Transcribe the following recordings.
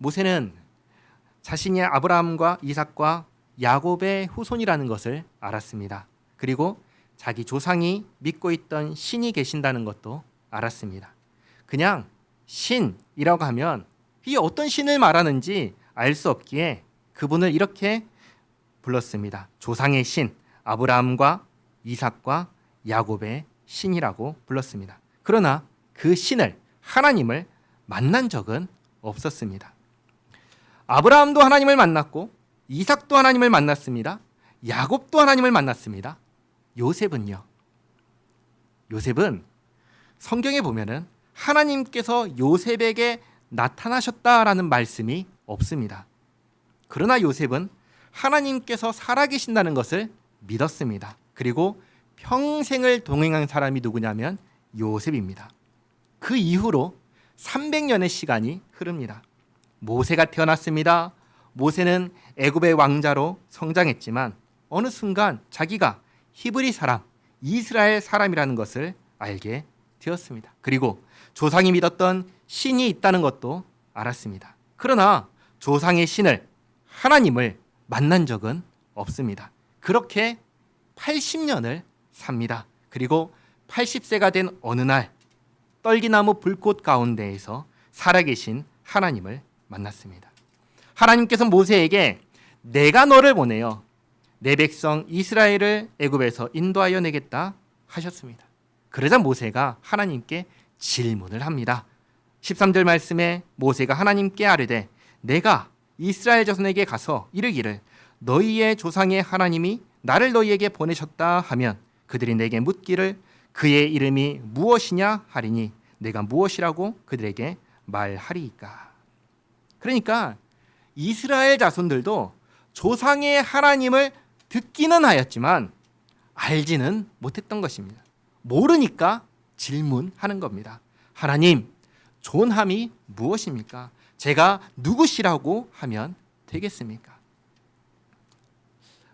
모세는 자신이 아브라함과 이삭과 야곱의 후손이라는 것을 알았습니다. 그리고 자기 조상이 믿고 있던 신이 계신다는 것도 알았습니다. 그냥 신이라고 하면 이 어떤 신을 말하는지 알 수 없기에 그분을 이렇게 불렀습니다. 조상의 신 아브라함과 이삭과 야곱의 신이라고 불렀습니다. 그러나 그 신을 하나님을 만난 적은 없었습니다. 아브라함도 하나님을 만났고 이삭도 하나님을 만났습니다. 야곱도 하나님을 만났습니다. 요셉은요. 요셉은 성경에 보면은 하나님께서 요셉에게 나타나셨다라는 말씀이 없습니다. 그러나 요셉은 하나님께서 살아계신다는 것을 믿었습니다. 그리고 평생을 동행한 사람이 누구냐면 요셉입니다. 그 이후로 300년의 시간이 흐릅니다. 모세가 태어났습니다. 모세는 애굽의 왕자로 성장했지만 어느 순간 자기가 히브리 사람, 이스라엘 사람이라는 것을 알게 되었습니다. 그리고 조상이 믿었던 신이 있다는 것도 알았습니다. 그러나 조상의 신을 하나님을 만난 적은 없습니다. 그렇게 80년을 삽니다. 그리고 80세가 된 어느 날 떨기나무 불꽃 가운데에서 살아계신 하나님을 만났습니다. 하나님께서 모세에게 내가 너를 보내어 내 백성 이스라엘을 애굽에서 인도하여 내겠다 하셨습니다. 그러자 모세가 하나님께 질문을 합니다. 13절 말씀에 모세가 하나님께 아뢰되 내가 이스라엘 자손에게 가서 이르기를 너희의 조상의 하나님이 나를 너희에게 보내셨다 하면 그들이 내게 묻기를 그의 이름이 무엇이냐 하리니 내가 무엇이라고 그들에게 말하리이까. 그러니까 이스라엘 자손들도 조상의 하나님을 듣기는 하였지만 알지는 못했던 것입니다. 모르니까 질문하는 겁니다. 하나님, 존함이 무엇입니까? 제가 누구시라고 하면 되겠습니까?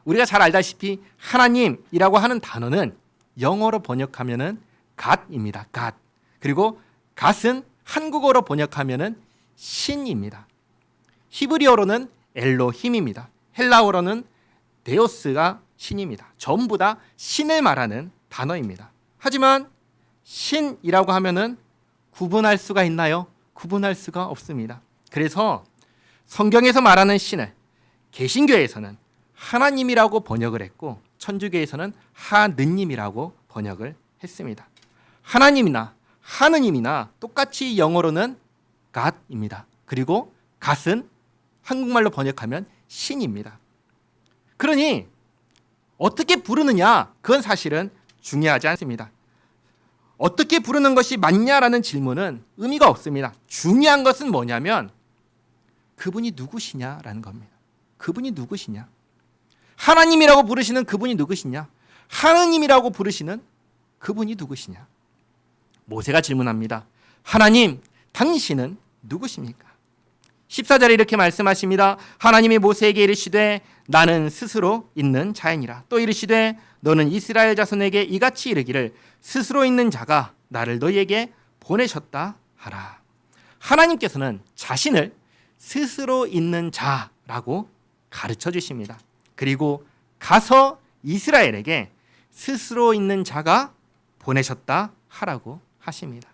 우리가 잘 알다시피 하나님이라고 하는 단어는 영어로 번역하면은 God입니다. God. 그리고 God은 한국어로 번역하면은 신입니다. 히브리어로는 엘로힘입니다. 헬라어로는 데오스가 신입니다. 전부 다 신을 말하는 단어입니다. 하지만 신이라고 하면은 구분할 수가 있나요? 구분할 수가 없습니다. 그래서 성경에서 말하는 신을 개신교에서는 하나님이라고 번역을 했고 천주교에서는 하느님이라고 번역을 했습니다. 하나님이나 하느님이나 똑같이 영어로는 God입니다. 그리고 God은 한국말로 번역하면 신입니다. 그러니 어떻게 부르느냐 그건 사실은 중요하지 않습니다. 어떻게 부르는 것이 맞냐라는 질문은 의미가 없습니다. 중요한 것은 뭐냐면 그분이 누구시냐라는 겁니다. 그분이 누구시냐? 하나님이라고 부르시는 그분이 누구시냐? 하느님이라고 부르시는 그분이 누구시냐? 모세가 질문합니다. 하나님, 당신은 누구십니까? 14절에 이렇게 말씀하십니다. 하나님이 모세에게 이르시되 나는 스스로 있는 자이니라. 또 이르시되 너는 이스라엘 자손에게 이같이 이르기를 스스로 있는 자가 나를 너희에게 보내셨다 하라. 하나님께서는 자신을 스스로 있는 자라고 가르쳐 주십니다. 그리고 가서 이스라엘에게 스스로 있는 자가 보내셨다 하라고 하십니다.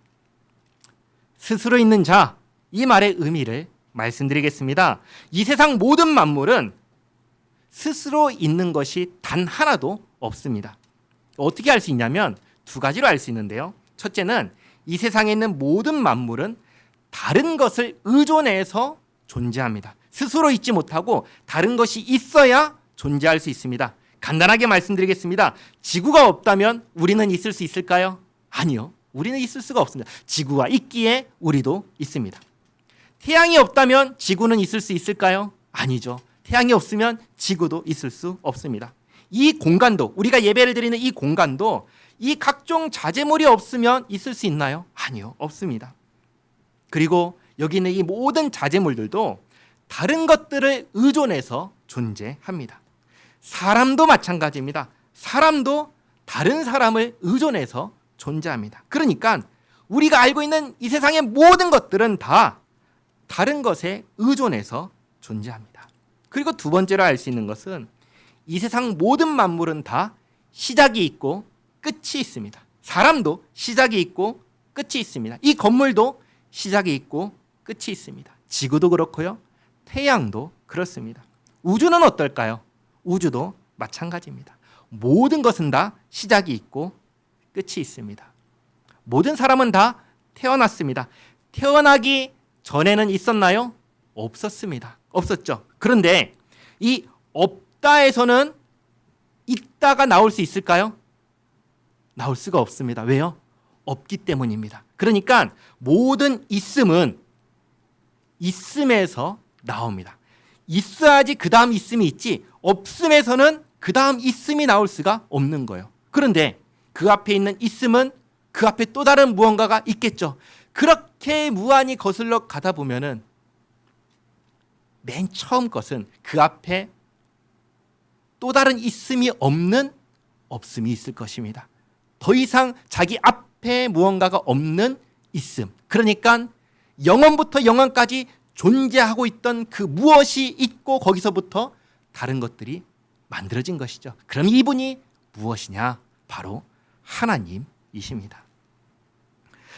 스스로 있는 자, 이 말의 의미를 말씀드리겠습니다. 이 세상 모든 만물은 스스로 있는 것이 단 하나도 없습니다. 어떻게 알 수 있냐면 두 가지로 알 수 있는데요. 첫째는 이 세상에 있는 모든 만물은 다른 것을 의존해서 존재합니다. 스스로 있지 못하고 다른 것이 있어야 존재할 수 있습니다. 간단하게 말씀드리겠습니다. 지구가 없다면 우리는 있을 수 있을까요? 아니요. 우리는 있을 수가 없습니다. 지구가 있기에 우리도 있습니다. 태양이 없다면 지구는 있을 수 있을까요? 아니죠. 태양이 없으면 지구도 있을 수 없습니다. 이 공간도 우리가 예배를 드리는 이 공간도 이 각종 자재물이 없으면 있을 수 있나요? 아니요. 없습니다. 그리고 여기 있는 이 모든 자재물들도 다른 것들을 의존해서 존재합니다. 사람도 마찬가지입니다. 사람도 다른 사람을 의존해서 존재합니다. 그러니까 우리가 알고 있는 이 세상의 모든 것들은 다 다른 것에 의존해서 존재합니다. 그리고 두 번째로 알 수 있는 것은 이 세상 모든 만물은 다 시작이 있고 끝이 있습니다. 사람도 시작이 있고 끝이 있습니다. 이 건물도 시작이 있고 끝이 있습니다. 지구도 그렇고요. 태양도 그렇습니다. 우주는 어떨까요? 우주도 마찬가지입니다. 모든 것은 다 시작이 있고 끝이 있습니다. 모든 사람은 다 태어났습니다. 태어나기 전에는 있었나요? 없었습니다. 없었죠. 그런데 이 없다에서는 있다가 나올 수 있을까요? 나올 수가 없습니다. 왜요? 없기 때문입니다. 그러니까 모든 있음은 있음에서 나옵니다. 있어야지 그 다음 있음이 있지 없음에서는 그 다음 있음이 나올 수가 없는 거예요. 그런데 그 앞에 있는 있음은 그 앞에 또 다른 무언가가 있겠죠. 그렇게 무한히 거슬러 가다 보면은 맨 처음 것은 그 앞에 또 다른 있음이 없는 없음이 있을 것입니다. 더 이상 자기 앞에 무언가가 없는 있음. 그러니까 영원부터 영원까지 존재하고 있던 그 무엇이 있고 거기서부터 다른 것들이 만들어진 것이죠. 그럼 이분이 무엇이냐? 바로 하나님이십니다.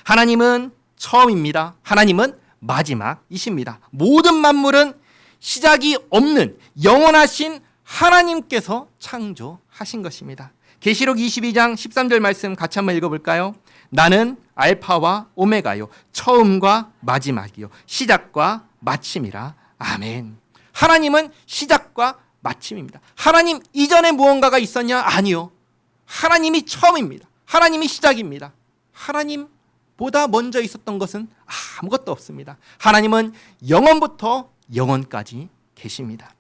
하나님은 처음입니다. 하나님은 마지막이십니다. 모든 만물은 시작이 없는 영원하신 하나님께서 창조하신 것입니다. 계시록 22장 13절 말씀 같이 한번 읽어 볼까요? 나는 알파와 오메가요 처음과 마지막이요 시작과 마침이라 아멘. 하나님은 시작과 마침입니다. 하나님 이전에 무언가가 있었냐? 아니요. 하나님이 처음입니다. 하나님이 시작입니다. 하나님 보다 먼저 있었던 것은 아무것도 없습니다. 하나님은 영원부터 영원까지 계십니다.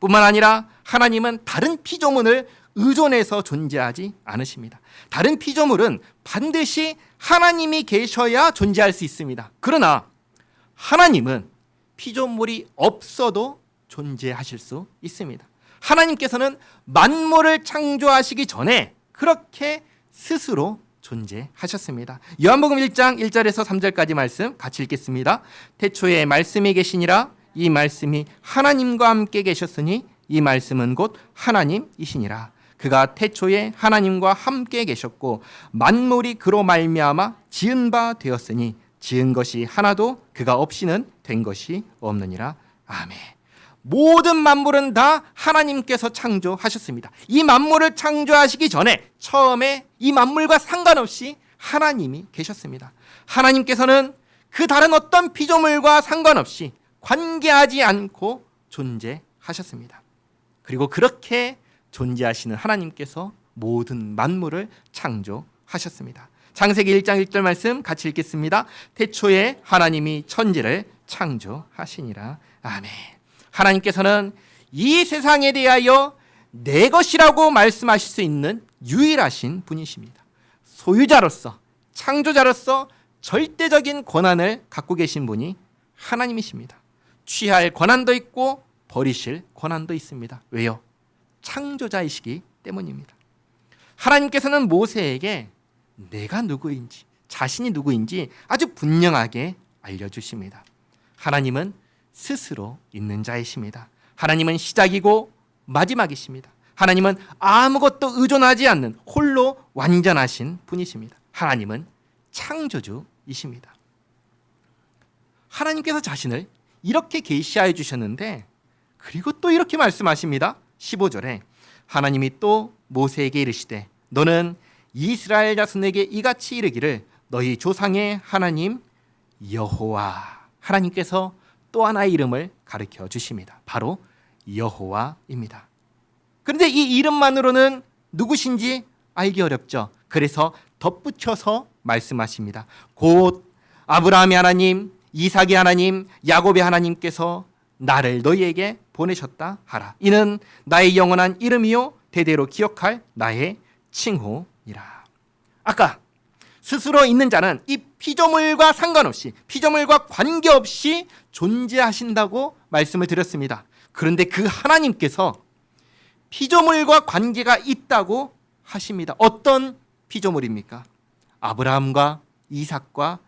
뿐만 아니라 하나님은 다른 피조물을 의존해서 존재하지 않으십니다. 다른 피조물은 반드시 하나님이 계셔야 존재할 수 있습니다. 그러나 하나님은 피조물이 없어도 존재하실 수 있습니다. 하나님께서는 만물을 창조하시기 전에 그렇게 스스로 존재하셨습니다. 요한복음 1장 1절에서 3절까지 말씀 같이 읽겠습니다. 태초에 말씀이 계시니라 이 말씀이 하나님과 함께 계셨으니 이 말씀은 곧 하나님이시니라. 그가 태초에 하나님과 함께 계셨고 만물이 그로 말미암아 지은 바 되었으니 지은 것이 하나도 그가 없이는 된 것이 없느니라. 아멘. 모든 만물은 다 하나님께서 창조하셨습니다. 이 만물을 창조하시기 전에 처음에 이 만물과 상관없이 하나님이 계셨습니다. 하나님께서는 그 다른 어떤 피조물과 상관없이 관계하지 않고 존재하셨습니다. 그리고 그렇게 존재하시는 하나님께서 모든 만물을 창조하셨습니다. 창세기 1장 1절 말씀 같이 읽겠습니다. 태초에 하나님이 천지를 창조하시니라. 아멘. 하나님께서는 이 세상에 대하여 내 것이라고 말씀하실 수 있는 유일하신 분이십니다. 소유자로서 창조자로서 절대적인 권한을 갖고 계신 분이 하나님이십니다. 취할 권한도 있고 버리실 권한도 있습니다. 왜요? 창조자이시기 때문입니다. 하나님께서는 모세에게 내가 누구인지, 자신이 누구인지 아주 분명하게 알려주십니다. 하나님은 스스로 있는 자이십니다. 하나님은 시작이고 마지막이십니다. 하나님은 아무것도 의존하지 않는 홀로 완전하신 분이십니다. 하나님은 창조주이십니다. 하나님께서 자신을 이렇게 계시하여 주셨는데 그리고 또 이렇게 말씀하십니다. 15절에 하나님이 또 모세에게 이르시되 너는 이스라엘 자손에게 이같이 이르기를 너희 조상의 하나님 여호와 하나님께서 또 하나의 이름을 가르쳐 주십니다. 바로 여호와입니다. 그런데 이 이름만으로는 누구신지 알기 어렵죠. 그래서 덧붙여서 말씀하십니다. 곧 아브라함의 하나님, 이삭의 하나님, 야곱의 하나님께서 나를 너희에게 보내셨다 하라. 이는 나의 영원한 이름이요 대대로 기억할 나의 칭호이라. 아까 스스로 있는 자는 이 피조물과 상관없이 피조물과 관계없이 존재하신다고 말씀을 드렸습니다. 그런데 그 하나님께서 피조물과 관계가 있다고 하십니다. 어떤 피조물입니까? 아브라함과 이삭과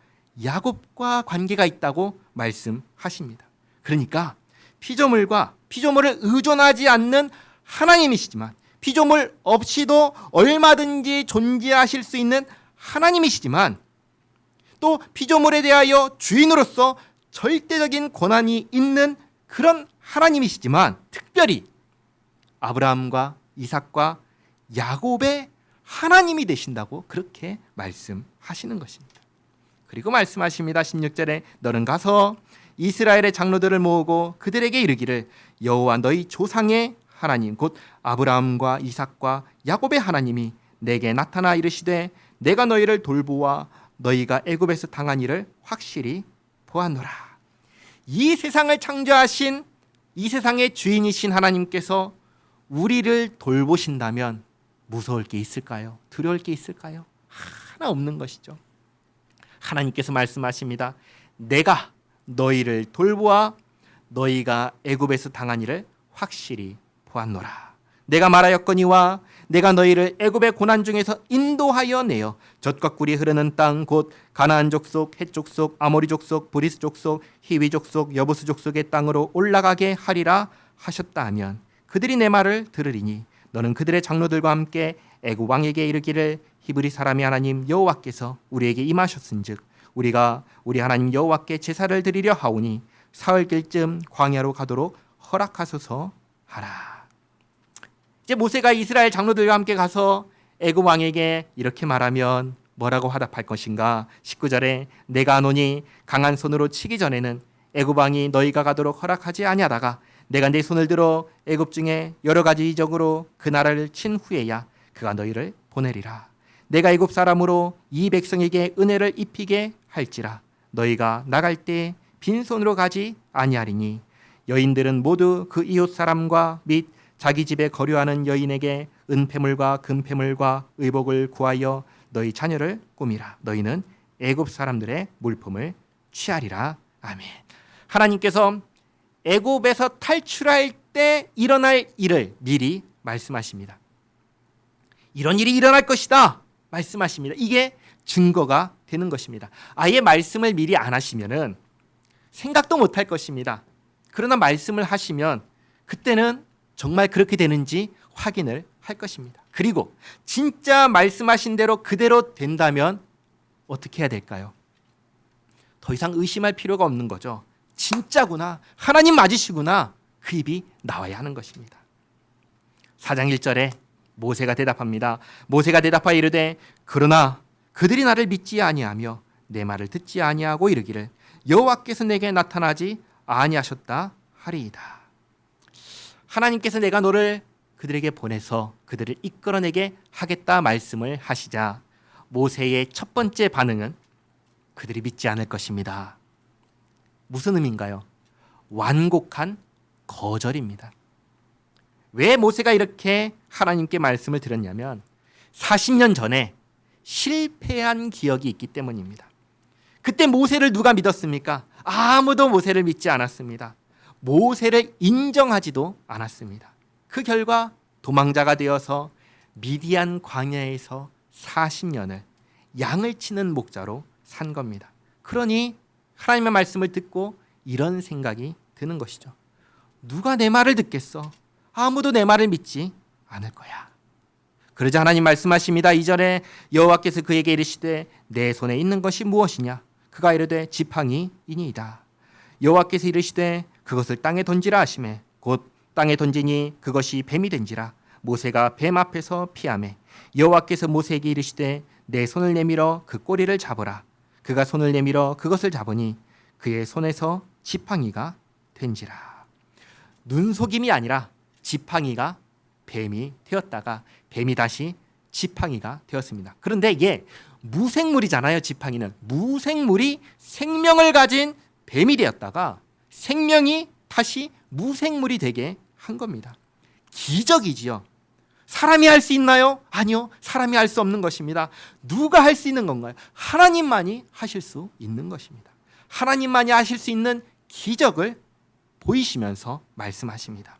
야곱과 관계가 있다고 말씀하십니다. 그러니까 피조물과 피조물을 의존하지 않는 하나님이시지만 피조물 없이도 얼마든지 존재하실 수 있는 하나님이시지만 또 피조물에 대하여 주인으로서 절대적인 권한이 있는 그런 하나님이시지만 특별히 아브라함과 이삭과 야곱의 하나님이 되신다고 그렇게 말씀하시는 것입니다. 그리고 말씀하십니다. 16절에 너는 가서 이스라엘의 장로들을 모으고 그들에게 이르기를 여호와 너희 조상의 하나님 곧 아브라함과 이삭과 야곱의 하나님이 내게 나타나 이르시되 내가 너희를 돌보아 너희가 애굽에서 당한 일을 확실히 보았노라. 이 세상을 창조하신 이 세상의 주인이신 하나님께서 우리를 돌보신다면 무서울 게 있을까요? 두려울 게 있을까요? 하나 없는 것이죠. 하나님께서 말씀하십니다. 내가 너희를 돌보아 너희가 애굽에서 당한 일을 확실히 보았노라. 내가 말하였거니와 내가 너희를 애굽의 고난 중에서 인도하여 내어 젖과 꿀이 흐르는 땅 곧 가나안 족속, 헷 족 속, 아모리 족속, 브리스 족속, 히위 족속, 여부스 족속의 땅으로 올라가게 하리라 하셨다 하면 그들이 내 말을 들으리니 너는 그들의 장로들과 함께 애굽 왕에게 이르기를 히브리 사람이 하나님 여호와께서 우리에게 임하셨은즉 우리가 우리 하나님 여호와께 제사를 드리려 하오니 사흘길쯤 광야로 가도록 허락하소서 하라. 이제 모세가 이스라엘 장로들과 함께 가서 애굽 왕에게 이렇게 말하면 뭐라고 화답할 것인가? 19절에 내가 하노니 강한 손으로 치기 전에는 애굽 왕이 너희가 가도록 허락하지 아니하다가 내가 내 손을 들어 애굽 중에 여러 가지 이적으로 그 나라를 친 후에야 그가 너희를 보내리라. 내가 애굽 사람으로 이 백성에게 은혜를 입히게 할지라 너희가 나갈 때 빈손으로 가지 아니하리니 여인들은 모두 그 이웃 사람과 및 자기 집에 거류하는 여인에게 은폐물과 금폐물과 의복을 구하여 너희 자녀를 꾸미라. 너희는 애굽 사람들의 물품을 취하리라. 아멘. 하나님께서 애굽에서 탈출할 때 일어날 일을 미리 말씀하십니다. 이런 일이 일어날 것이다 말씀하십니다. 이게 증거가 되는 것입니다. 아예 말씀을 미리 안 하시면은 생각도 못 할 것입니다. 그러나 말씀을 하시면 그때는 정말 그렇게 되는지 확인을 할 것입니다. 그리고 진짜 말씀하신 대로 그대로 된다면 어떻게 해야 될까요? 더 이상 의심할 필요가 없는 거죠. 진짜구나. 하나님 맞으시구나. 그 입이 나와야 하는 것입니다. 4장 1절에 모세가 대답합니다. 모세가 대답하여 이르되 그러나 그들이 나를 믿지 아니하며 내 말을 듣지 아니하고 이르기를 여호와께서 내게 나타나지 아니하셨다 하리이다. 하나님께서 내가 너를 그들에게 보내서 그들을 이끌어내게 하겠다 말씀을 하시자 모세의 첫 번째 반응은 그들이 믿지 않을 것입니다. 무슨 의미인가요? 완곡한 거절입니다. 왜 모세가 이렇게 하나님께 말씀을 드렸냐면 40년 전에 실패한 기억이 있기 때문입니다. 그때 모세를 누가 믿었습니까? 아무도 모세를 믿지 않았습니다. 모세를 인정하지도 않았습니다. 그 결과 도망자가 되어서 미디안 광야에서 40년을 양을 치는 목자로 산 겁니다. 그러니 하나님의 말씀을 듣고 이런 생각이 드는 것이죠. 누가 내 말을 듣겠어? 아무도 내 말을 믿지 않을 거야. 그러자 하나님 말씀하십니다. 2절에 여호와께서 그에게 이르시되 내 손에 있는 것이 무엇이냐? 그가 이르되 지팡이이니이다. 여호와께서 이르시되 그것을 땅에 던지라 하심에 곧 땅에 던지니 그것이 뱀이 된지라 모세가 뱀 앞에서 피하매 여호와께서 모세에게 이르시되 내 손을 내밀어 그 꼬리를 잡으라 그가 손을 내밀어 그것을 잡으니 그의 손에서 지팡이가 된지라 눈 속임이 아니라 지팡이가 뱀이 되었다가 뱀이 다시 지팡이가 되었습니다. 그런데 이게 무생물이잖아요. 지팡이는 무생물이 생명을 가진 뱀이 되었다가 생명이 다시 무생물이 되게 한 겁니다. 기적이지요. 사람이 할 수 있나요? 아니요. 사람이 할 수 없는 것입니다. 누가 할 수 있는 건가요? 하나님만이 하실 수 있는 것입니다. 하나님만이 하실 수 있는 기적을 보이시면서 말씀하십니다.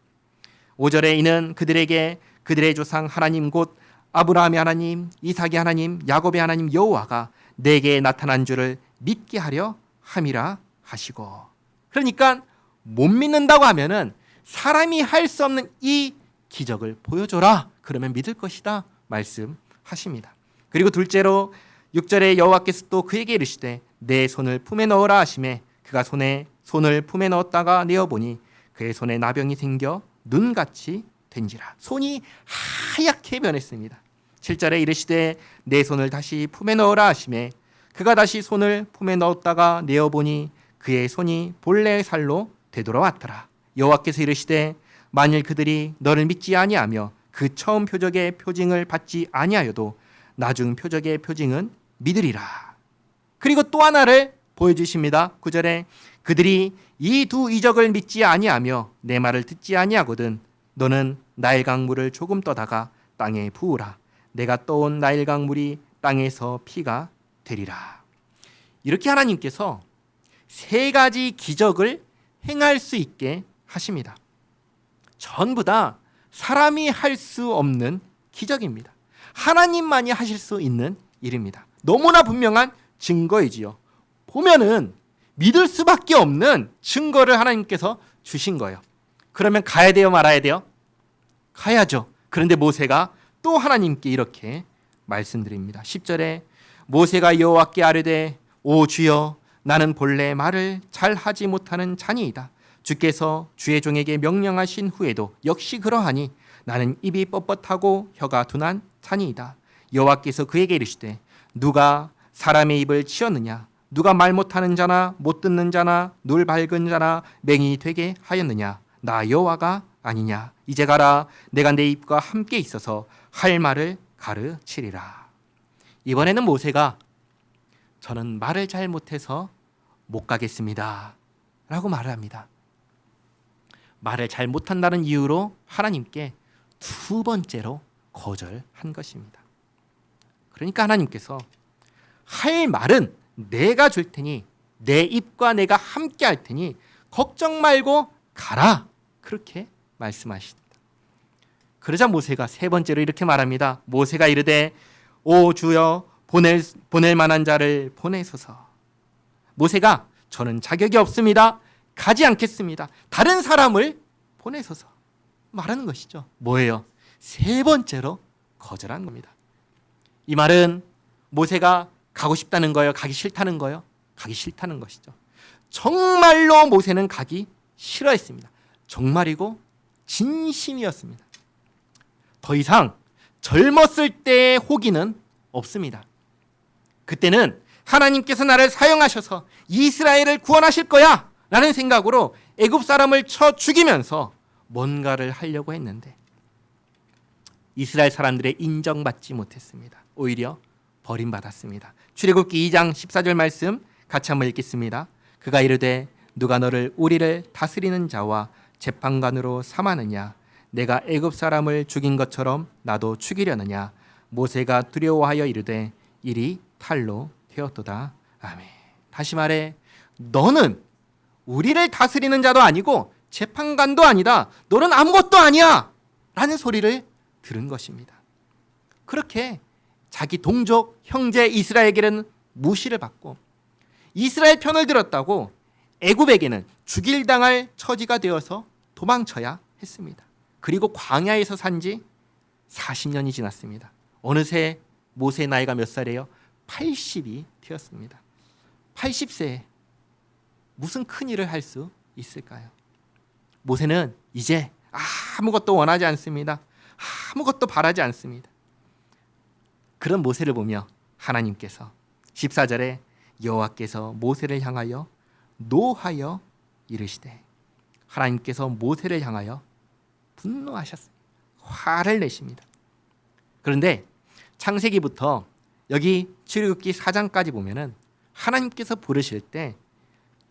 5절에 이는 그들에게 그들의 조상 하나님 곧 아브라함의 하나님, 이삭의 하나님, 야곱의 하나님 여호와가 내게 나타난 줄을 믿게 하려 함이라 하시고. 그러니까 못 믿는다고 하면은 사람이 할 수 없는 이 기적을 보여줘라. 그러면 믿을 것이다. 말씀하십니다. 그리고 둘째로 6절에 여호와께서 또 그에게 이르시되 내 손을 품에 넣으라 하심에 그가 손에 손을 품에 넣었다가 내어 보니 그의 손에 나병이 생겨 눈같이 된지라 손이 하얗게 변했습니다. 7절에 이르시되 내 손을 다시 품에 넣으라 하심에 그가 다시 손을 품에 넣었다가 내어 보니 그의 손이 본래의 살로 되돌아왔더라. 여호와께서 이르시되 만일 그들이 너를 믿지 아니하며 그 처음 표적의 표징을 받지 아니하여도 나중 표적의 표징은 믿으리라. 그리고 또 하나를 보여주십니다. 9절에 그들이 이 두 이적을 믿지 아니하며 내 말을 듣지 아니하거든 너는 나일 강물을 조금 떠다가 땅에 부으라. 내가 떠온 나일 강물이 땅에서 피가 되리라. 이렇게 하나님께서 세 가지 기적을 행할 수 있게 하십니다. 전부 다 사람이 할 수 없는 기적입니다. 하나님만이 하실 수 있는 일입니다. 너무나 분명한 증거이지요. 보면은 믿을 수밖에 없는 증거를 하나님께서 주신 거예요. 그러면 가야 돼요, 말아야 돼요? 가야죠. 그런데 모세가 또 하나님께 이렇게 말씀드립니다. 10절에 모세가 여호와께 아뢰되 오 주여 나는 본래 말을 잘 하지 못하는 자니이다. 주께서 주의 종에게 명령하신 후에도 역시 그러하니 나는 입이 뻣뻣하고 혀가 둔한 자니이다. 여호와께서 그에게 이르시되 누가 사람의 입을 치었느냐? 누가 말 못하는 자나 못 듣는 자나 눈 밝은 자나 맹이 되게 하였느냐? 나 여호와가 아니냐? 이제 가라. 내가 내 입과 함께 있어서 할 말을 가르치리라. 이번에는 모세가 저는 말을 잘 못해서 못 가겠습니다 라고 말을 합니다 말을 잘 못한다는 이유로 하나님께 두 번째로 거절한 것입니다 그러니까 하나님께서 할 말은 내가 줄 테니 내 입과 내가 함께 할 테니 걱정 말고 가라. 그렇게 말씀하십니다. 그러자 모세가 세 번째로 이렇게 말합니다. 모세가 이르되 오 주여 보낼 보낼 만한 자를 보내소서. 모세가 저는 자격이 없습니다. 가지 않겠습니다. 다른 사람을 보내소서. 말하는 것이죠. 뭐예요? 세 번째로 거절한 겁니다. 이 말은 모세가 가고 싶다는 거예요? 가기 싫다는 거예요? 가기 싫다는 것이죠. 정말로 모세는 가기 싫어했습니다. 정말이고 진심이었습니다. 더 이상 젊었을 때의 호기는 없습니다. 그때는 하나님께서 나를 사용하셔서 이스라엘을 구원하실 거야 라는 생각으로 애굽 사람을 쳐 죽이면서 뭔가를 하려고 했는데 이스라엘 사람들의 인정받지 못했습니다. 오히려 버림받았습니다. 출애굽기 2장 14절 말씀 같이 한번 읽겠습니다. 그가 이르되 누가 너를 우리를 다스리는 자와 재판관으로 삼았느냐 내가 애굽 사람을 죽인 것처럼 나도 죽이려느냐 모세가 두려워하여 이르되 일이 탈로 되었도다. 아멘. 다시 말해 너는 우리를 다스리는 자도 아니고 재판관도 아니다. 너는 아무것도 아니야. 라는 소리를 들은 것입니다. 그렇게 자기 동족 형제 이스라엘에게는 무시를 받고 이스라엘 편을 들었다고 애굽에게는 죽일 당할 처지가 되어서 도망쳐야 했습니다. 그리고 광야에서 산 지 40년이 지났습니다. 어느새 모세의 나이가 몇 살이에요? 80이 되었습니다. 80세에 무슨 큰 일을 할 수 있을까요? 모세는 이제 아무것도 원하지 않습니다. 아무것도 바라지 않습니다. 그런 모세를 보며 하나님께서 14절에 여호와께서 모세를 향하여 노하여 이르시되 하나님께서 모세를 향하여 분노하셨습니다. 화를 내십니다. 그런데 창세기부터 여기 출애굽기 4장까지 보면은 하나님께서 부르실 때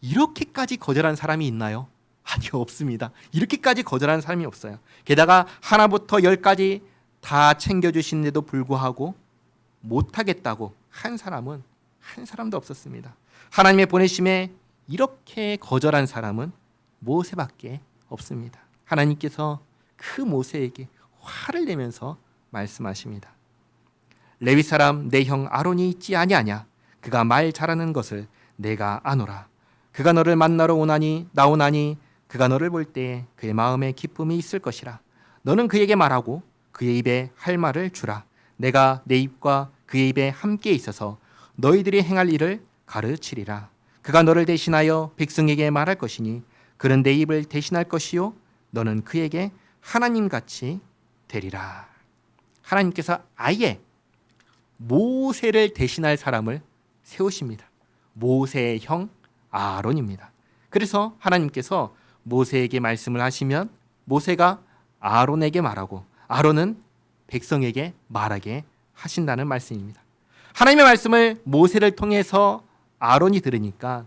이렇게까지 거절한 사람이 있나요? 아니요, 없습니다. 이렇게까지 거절한 사람이 없어요. 게다가 하나부터 열까지 다 챙겨주시는데도 불구하고 못하겠다고 한 사람은 한 사람도 없었습니다. 하나님의 보내심에 이렇게 거절한 사람은 모세밖에 없습니다. 하나님께서 그 모세에게 화를 내면서 말씀하십니다. 레위 사람 내 형 아론이 있지 아니하냐? 그가 말 잘하는 것을 내가 아노라. 그가 너를 만나러 오나니 나오나니 그가 너를 볼 때에 그의 마음에 기쁨이 있을 것이라. 너는 그에게 말하고 그의 입에 할 말을 주라. 내가 내 입과 그의 입에 함께 있어서 너희들이 행할 일을 가르치리라. 그가 너를 대신하여 백성에게 말할 것이니 그는 내 입을 대신할 것이요 너는 그에게 하나님 같이 되리라. 하나님께서 아예 모세를 대신할 사람을 세우십니다. 모세의 형 아론입니다. 그래서 하나님께서 모세에게 말씀을 하시면 모세가 아론에게 말하고 아론은 백성에게 말하게 하신다는 말씀입니다. 하나님의 말씀을 모세를 통해서 아론이 들으니까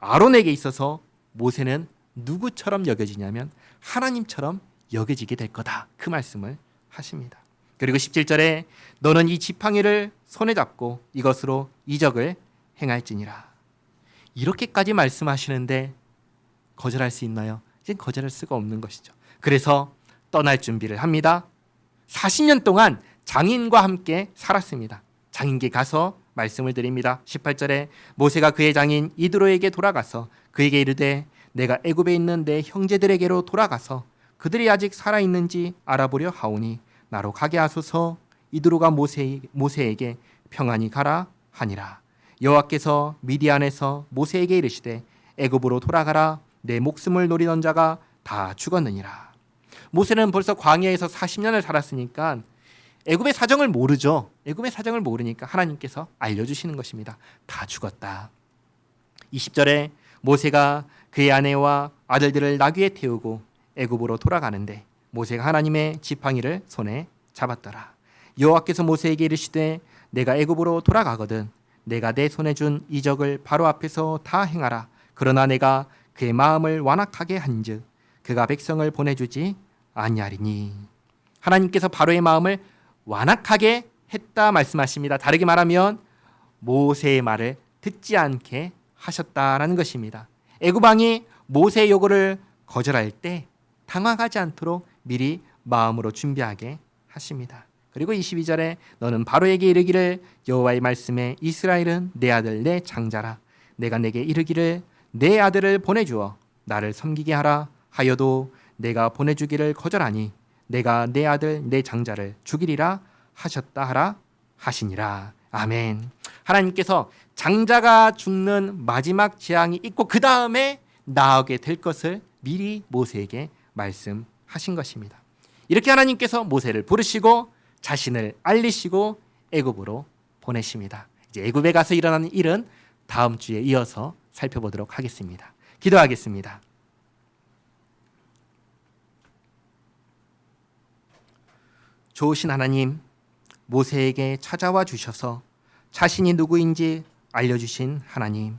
아론에게 있어서 모세는 누구처럼 여겨지냐면 하나님처럼 여겨지게 될 거다. 그 말씀을 하십니다. 그리고 17절에 너는 이 지팡이를 손에 잡고 이것으로 이적을 행할지니라. 이렇게까지 말씀하시는데 거절할 수 있나요? 이제 거절할 수가 없는 것이죠. 그래서 떠날 준비를 합니다. 40년 동안 장인과 함께 살았습니다. 장인께 가서 말씀을 드립니다. 18절에 모세가 그의 장인 이드로에게 돌아가서 그에게 이르되 내가 애굽에 있는 내 형제들에게로 돌아가서 그들이 아직 살아 있는지 알아보려 하오니 나로 가게 하소서 이드로가 모세 모세에게 평안히 가라 하니라 여호와께서 미디안에서 모세에게 이르시되 애굽으로 돌아가라 내 목숨을 노리던 자가 다 죽었느니라 모세는 벌써 광야에서 40년을 살았으니까 애굽의 사정을 모르죠. 애굽의 사정을 모르니까 하나님께서 알려주시는 것입니다. 다 죽었다. 20절에 모세가 그의 아내와 아들들을 나귀에 태우고 애굽으로 돌아가는데 모세가 하나님의 지팡이를 손에 잡았더라. 여호와께서 모세에게 이르시되 내가 애굽으로 돌아가거든 내가 내 손에 준 이적을 바로 앞에서 다 행하라. 그러나 내가 그의 마음을 완악하게 한즉 그가 백성을 보내주지 아니하리니 하나님께서 바로의 마음을 완악하게 했다 말씀하십니다. 다르게 말하면 모세의 말을 듣지 않게 하셨다라는 것입니다. 애굽 왕이 모세의 요구를 거절할 때 당황하지 않도록 미리 마음으로 준비하게 하십니다. 그리고 22절에 너는 바로에게 이르기를 여호와의 말씀에 이스라엘은 내 아들 내 장자라 내가 내게 이르기를 내 아들을 보내주어 나를 섬기게 하라 하여도 내가 보내주기를 거절하니 내가 내 아들 내 장자를 죽이리라 하셨다 하라 하시니라. 아멘. 하나님께서 장자가 죽는 마지막 재앙이 있고 그 다음에 나오게 될 것을 미리 모세에게 말씀 하신 것입니다. 이렇게 하나님께서 모세를 부르시고 자신을 알리시고 애굽으로 보내십니다. 이제 애굽에 가서 일어나는 일은 다음 주에 이어서 살펴보도록 하겠습니다. 기도하겠습니다. 좋으신 하나님, 모세에게 찾아와 주셔서 자신이 누구인지 알려주신 하나님.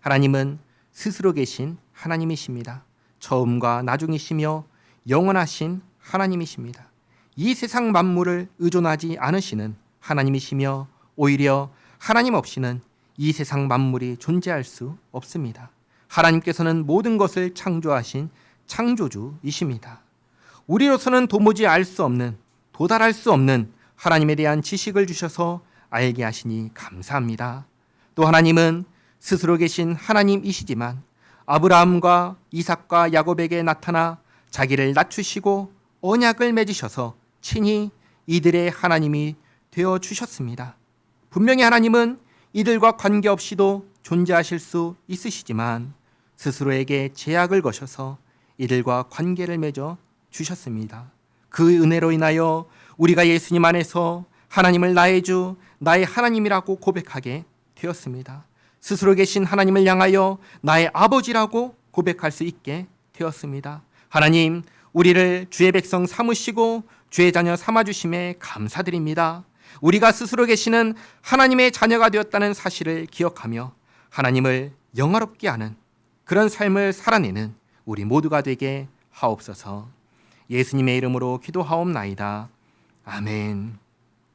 하나님은 스스로 계신 하나님이십니다. 처음과 나중이시며 영원하신 하나님이십니다. 이 세상 만물을 의존하지 않으시는 하나님이시며 오히려 하나님 없이는 이 세상 만물이 존재할 수 없습니다. 하나님께서는 모든 것을 창조하신 창조주이십니다. 우리로서는 도무지 알 수 없는 도달할 수 없는 하나님에 대한 지식을 주셔서 알게 하시니 감사합니다. 또 하나님은 스스로 계신 하나님이시지만 아브라함과 이삭과 야곱에게 나타나 자기를 낮추시고 언약을 맺으셔서 친히 이들의 하나님이 되어 주셨습니다. 분명히 하나님은 이들과 관계없이도 존재하실 수 있으시지만 스스로에게 제약을 거셔서 이들과 관계를 맺어 주셨습니다. 그 은혜로 인하여 우리가 예수님 안에서 하나님을 나의 주, 나의 하나님이라고 고백하게 되었습니다. 스스로 계신 하나님을 향하여 나의 아버지라고 고백할 수 있게 되었습니다. 하나님, 우리를 주의 백성 삼으시고 주의 자녀 삼아 주심에 감사드립니다. 우리가 스스로 계시는 하나님의 자녀가 되었다는 사실을 기억하며 하나님을 영화롭게 하는 그런 삶을 살아내는 우리 모두가 되게 하옵소서. 예수님의 이름으로 기도하옵나이다. 아멘.